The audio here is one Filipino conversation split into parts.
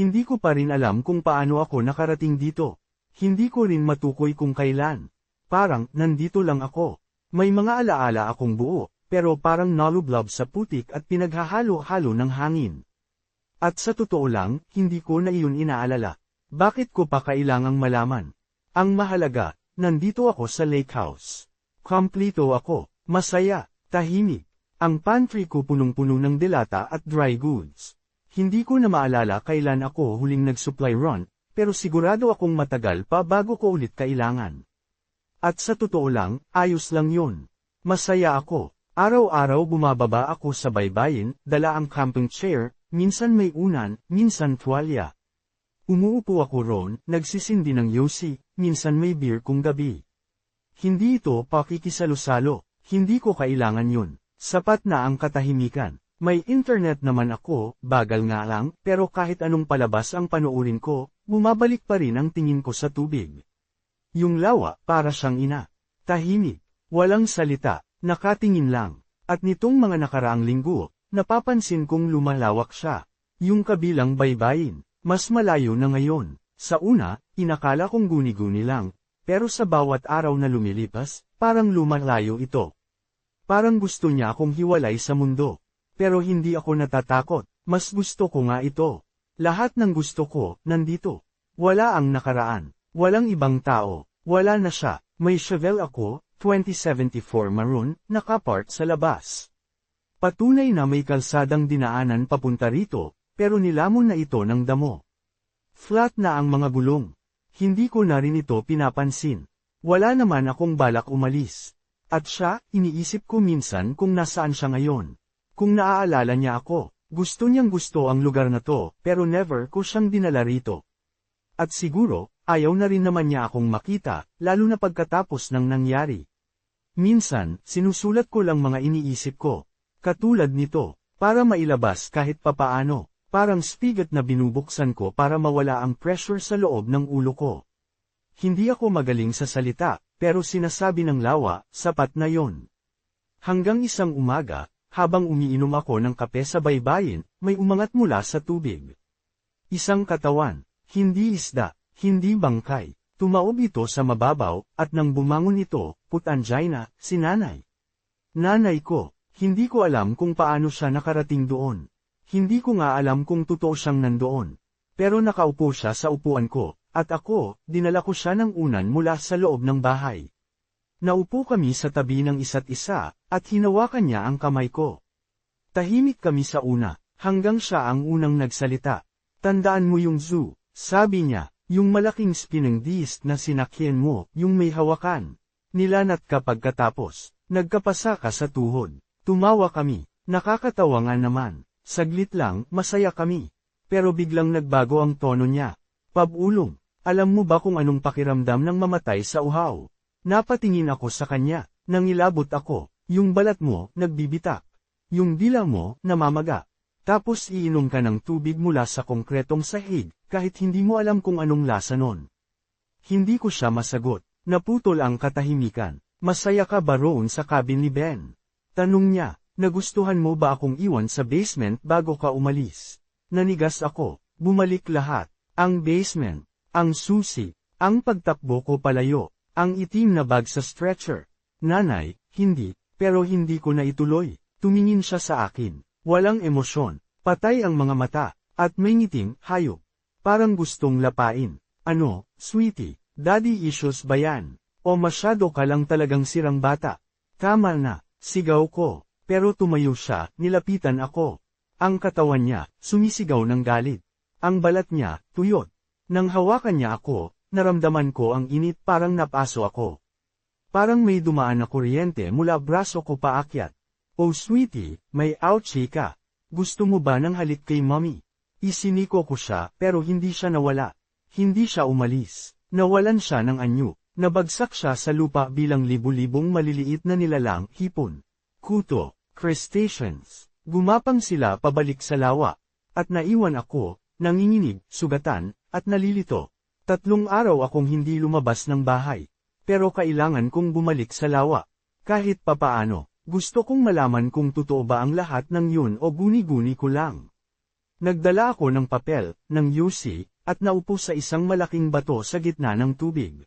Hindi ko pa rin alam kung paano ako nakarating dito. Hindi ko rin matukoy kung kailan. Parang, nandito lang ako. May mga alaala akong buo, pero parang nalublob sa putik at pinaghahalo-halo ng hangin. At sa totoo lang, hindi ko na iyon inaalala. Bakit ko pa kailangang malaman? Ang mahalaga, nandito ako sa lake house. Kompleto ako, masaya, tahimik. Ang pantry ko punong-puno ng delata at dry goods. Hindi ko na maalala kailan ako huling nag-supply run, pero sigurado akong matagal pa bago ko ulit kailangan. At sa totoo lang, ayos lang yun. Masaya ako. Araw-araw bumababa ako sa baybayin, dala ang camping chair, minsan may unan, minsan tuwalya. Umuupo ako roon, nagsisindi ng yosi, minsan may beer kung gabi. Hindi ito pakikisalo-salo, hindi ko kailangan yun. Sapat na ang katahimikan. May internet naman ako, bagal nga lang, pero kahit anong palabas ang panoorin ko, bumabalik pa rin ang tingin ko sa tubig. Yung lawa, para siyang ina. Tahimik, walang salita, nakatingin lang. At nitong mga nakaraang linggo, napapansin kong lumalawak siya. Yung kabilang baybayin, mas malayo na ngayon. Sa una, inakala kong guni-guni lang, pero sa bawat araw na lumilipas, parang lumalayo ito. Parang gusto niya akong hiwalay sa mundo. Pero hindi ako natatakot, mas gusto ko nga ito. Lahat ng gusto ko, nandito. Wala ang nakaraan, walang ibang tao, wala na siya, may Chevelle ako, 2074 maroon, nakapark sa labas. Patunay na may kalsadang dinaanan papunta rito, pero nilamon na ito ng damo. Flat na ang mga gulong. Hindi ko na rin ito pinapansin. Wala naman akong balak umalis. At siya, iniisip ko minsan kung nasaan siya ngayon. Kung naaalala niya ako, gusto niyang gusto ang lugar na to, pero never ko siyang dinala rito. At siguro, ayaw na rin naman niya akong makita, lalo na pagkatapos ng nangyari. Minsan, sinusulat ko lang mga iniisip ko. Katulad nito, para mailabas kahit papaano. Parang spigot na binubuksan ko para mawala ang pressure sa loob ng ulo ko. Hindi ako magaling sa salita, pero sinasabi ng lawa, sapat na yon. Hanggang isang umaga, habang umiinom ako ng kape sa baybayin, may umangat mula sa tubig. Isang katawan, hindi isda, hindi bangkay, tumaob ito sa mababaw, at nang bumangon ito, putangina, si nanay. Nanay ko, hindi ko alam kung paano siya nakarating doon. Hindi ko nga alam kung totoo siyang nandoon. Pero nakaupo siya sa upuan ko, at ako, dinala ko siya ng unan mula sa loob ng bahay. Naupo kami sa tabi ng isa't isa, at hinawakan niya ang kamay ko. Tahimik kami sa una, hanggang siya ang unang nagsalita. Tandaan mo yung zoo, sabi niya, yung malaking spinning disc na sinakyan mo, yung may hawakan. Nilanat ka pagkatapos, nagkapasa ka sa tuhod. Tumawa kami, nakakatawa nga naman. Saglit lang, masaya kami. Pero biglang nagbago ang tono niya. Pabulong, alam mo ba kung anong pakiramdam ng mamatay sa uhaw? Napatingin ako sa kanya, nangilabot ako, yung balat mo, nagbibitak. Yung dila mo, namamaga. Tapos iinom ka ng tubig mula sa konkretong sahig, kahit hindi mo alam kung anong lasa nun. Hindi ko siya masagot, naputol ang katahimikan. Masaya ka ba roon sa cabin ni Ben? Tanong niya, Nagustuhan mo ba akong iwan sa basement bago ka umalis? Nanigas ako, bumalik lahat. Ang basement, ang susi, ang pagtakbo ko palayo, ang itim na bag sa stretcher. Nanay, hindi, pero hindi ko na ituloy. Tumingin siya sa akin. Walang emosyon, patay ang mga mata, at may ngiting, hayop. Parang gustong lapain. Ano, sweetie, daddy issues ba yan? O masyado ka lang talagang sirang bata? Tama na, sigaw ko. Pero tumayo siya, nilapitan ako. Ang katawan niya, sumisigaw ng galit. Ang balat niya, tuyot. Nang hawakan niya ako, naramdaman ko ang init parang napaso ako. Parang may dumaan na kuryente mula braso ko paakyat. Oh sweetie, may ouchie ka. Gusto mo ba ng halik kay mommy? Isiniko ko siya, pero hindi siya nawala. Hindi siya umalis. Nawalan siya ng anyo. Nabagsak siya sa lupa bilang libu-libong maliliit na nilalang, hipon. Kuto, crustaceans. Gumapang sila pabalik sa lawa. At naiwan ako, nanginginig, sugatan, at nalilito. Tatlong araw akong hindi lumabas ng bahay. Pero kailangan kong bumalik sa lawa. Kahit papaano, gusto kong malaman kung totoo ba ang lahat ng yun o guni-guni ko lang. Nagdala ako ng papel, ng UC, at naupo sa isang malaking bato sa gitna ng tubig.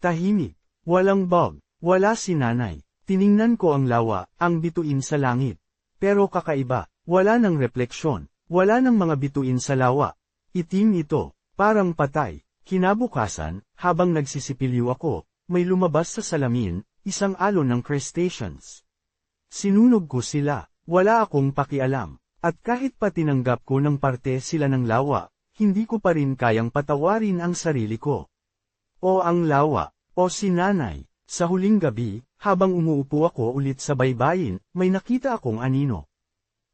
Tahimik, walang bog, wala si nanay. Tiningnan ko ang lawa, ang bituin sa langit. Pero kakaiba, wala ng refleksyon, wala ng mga bituin sa lawa. Itim ito, parang patay. Kinabukasan, habang nagsisipilyo ako, may lumabas sa salamin, isang alon ng crustaceans. Sinunog ko sila, wala akong pakialam. At kahit pa tinanggap ko ng parte sila ng lawa, hindi ko pa rin kayang patawarin ang sarili ko. O ang lawa, o si nanay, sa huling gabi, habang umuupo ako ulit sa baybayin, may nakita akong anino.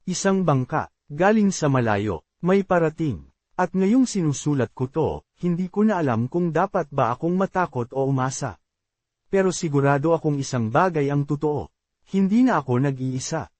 Isang bangka, galing sa malayo, may parating. At ngayong sinusulat ko to, hindi ko na alam kung dapat ba akong matakot o umasa. Pero sigurado akong isang bagay ang totoo. Hindi na ako nag-iisa.